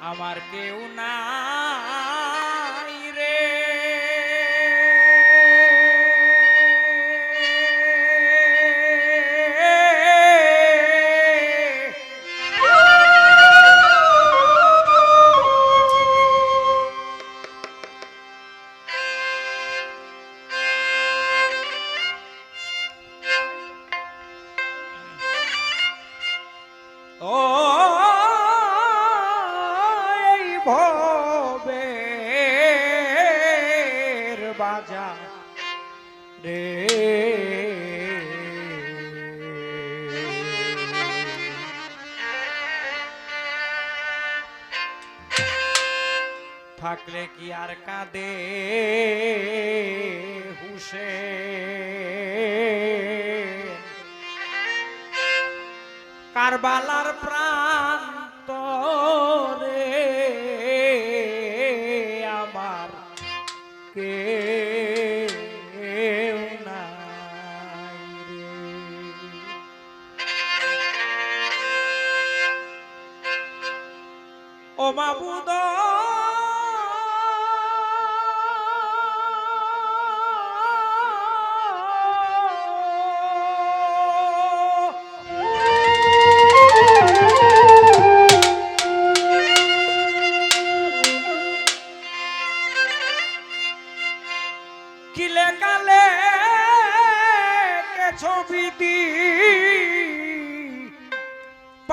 আমার কেউ না থাকলে কি আর কাঁদে? হুসে কারবালা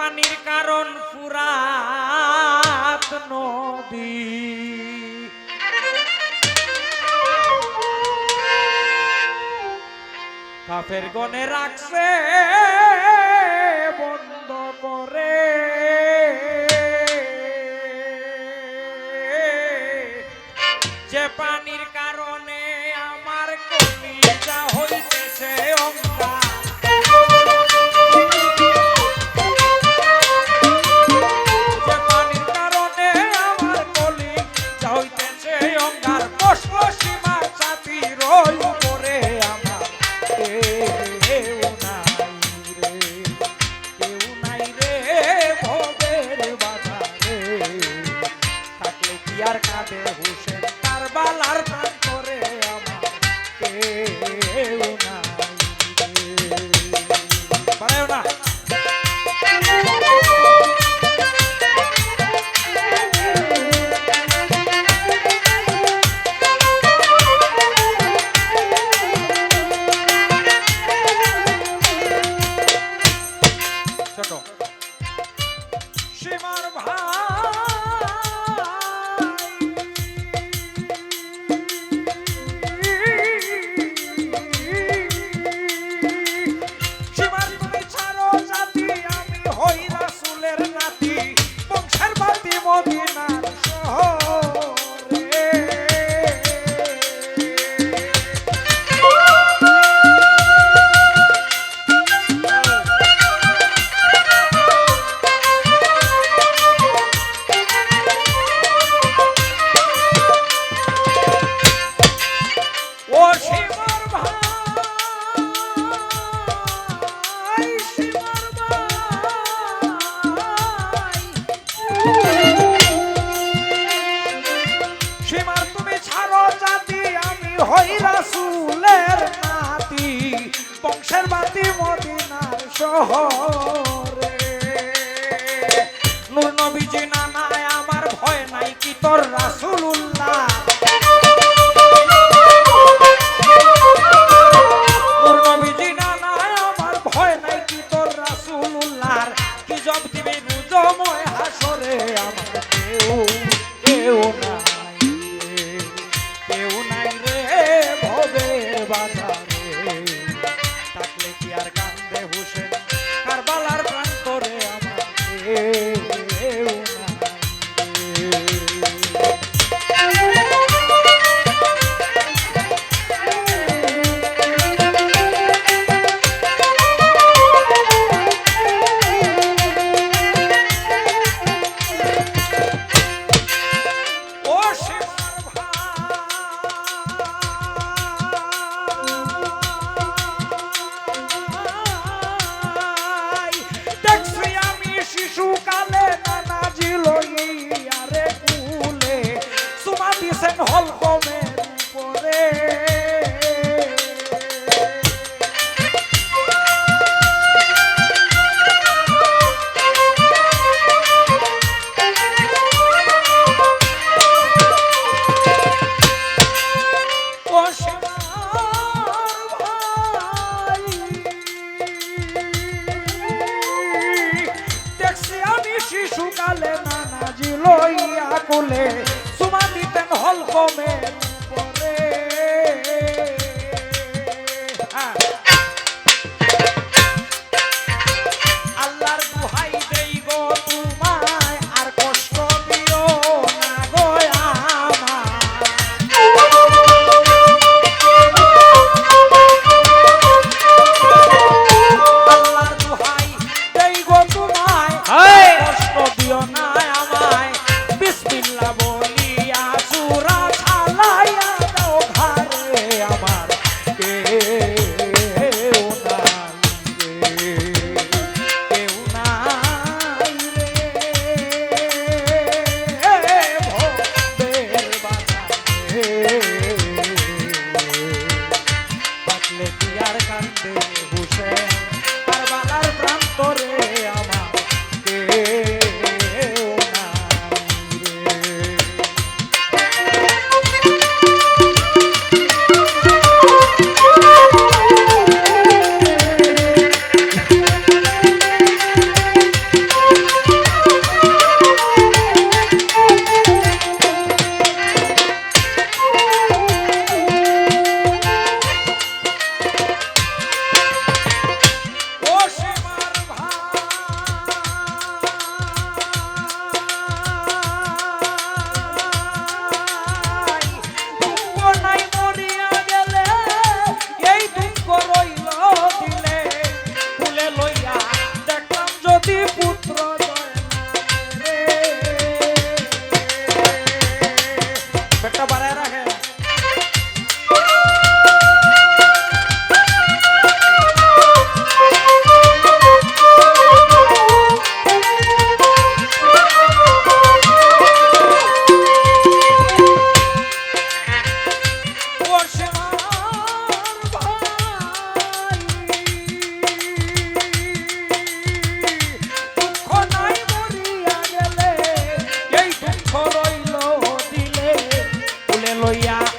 পানির কারণ ফুরাত নদী কাফের গনে রাখছে বন্ধ করে। যে পানি শান্তি মদিনার শহরে। নূর নবীজি নানায় আমার ভয় নাই কি তোর রাসুলুল্লাহ? শিশুকালে নানা লইয়া কুলে সুমা দিতেন হল Yeah.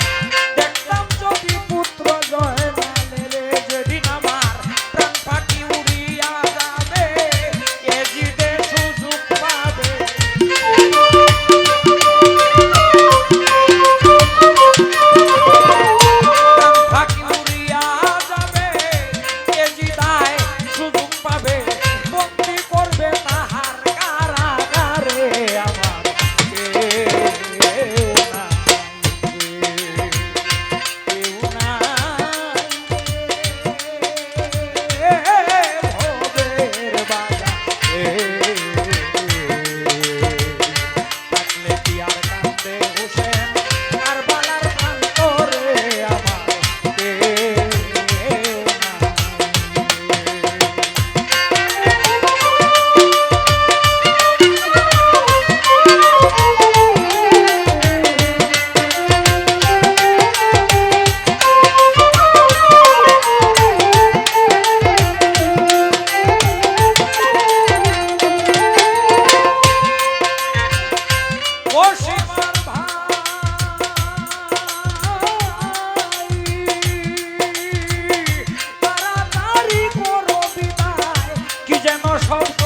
Oh.